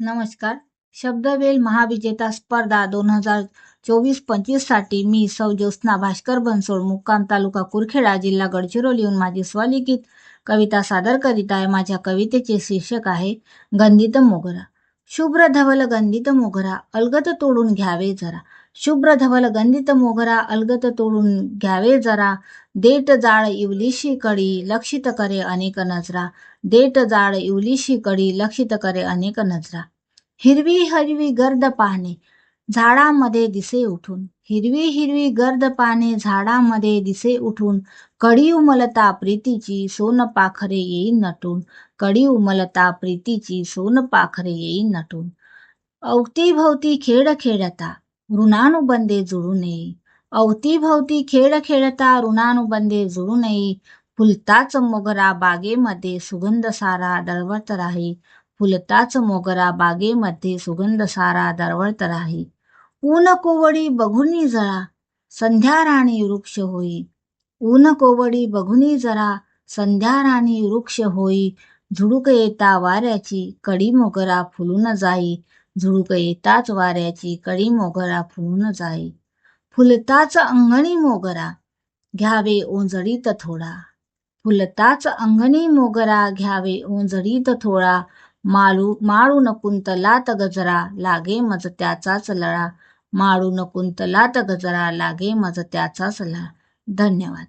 नमस्कार. शब्दवेल महाविजेता स्पर्धा दोन हजार चोवीस पंचवीससाठी मी सौ ज्योत्स्ना भास्कर बनसोड मुक्काम तालुका कुरखेडा जिल्हा गडचिरोलीहून माझी स्वलिखित कविता सादर करीत आहे. माझ्या कवितेचे शीर्षक आहे गंधित मोगरा. शुभ्र धवल गंधित मोगरा अलगत तोडून घ्यावे जरा. शुभ्र धवल गंधित मोगरा अलगत तोडून घ्यावे जरा. देट जाळ इवलीशी कडी लक्षित करे अनेक नजरा. देट जाळ इवलीशी कडी लक्षित करे अनेक नजरा. हिरवी हिरवी गर्द पाहणे झाडामध्ये दिसे उठून. हिरवी हिरवी गर्द पाने झाडामध्ये दिसे उठून. कडी उमलता प्रीतीची सोन पाखरे येईन नटून. कडी उमलता प्रीतीची सोन पाखरे येई नटून. अवतीभवती खेळ खेळता ऋणानुबंधे जुळू नये. अवतीभवती खेळ खेळता ऋणानुबंधे जुळू नये. फुलताच मोगरा बागेमध्ये सुगंध सारा दळवत राही. फुलताच मोगरा बागेमध्ये सुगंध सारा दरवळत राही. ऊन कोवडी बघुनी जरा संध्या राणी वृक्ष होई. ऊन कोवडी बघुनी जरा संध्या राणी वृक्ष होई. झुडूक येता वाऱ्याची कडी मोगरा फुलून जाई. झुडूक येताच वाऱ्याची कडी मोगरा फुलून जाई. फुलताच अंगणी मोगरा घ्यावे ओंजळीत थोडा. फुलताच अंगणी मोगरा घ्यावे ओंजळीत थोडा. माळून कुंतलात गजरा लागे मज त्याचाच लळा माळून कुंतलात गजरा लागे मज त्याचाच लळा धन्यवाद.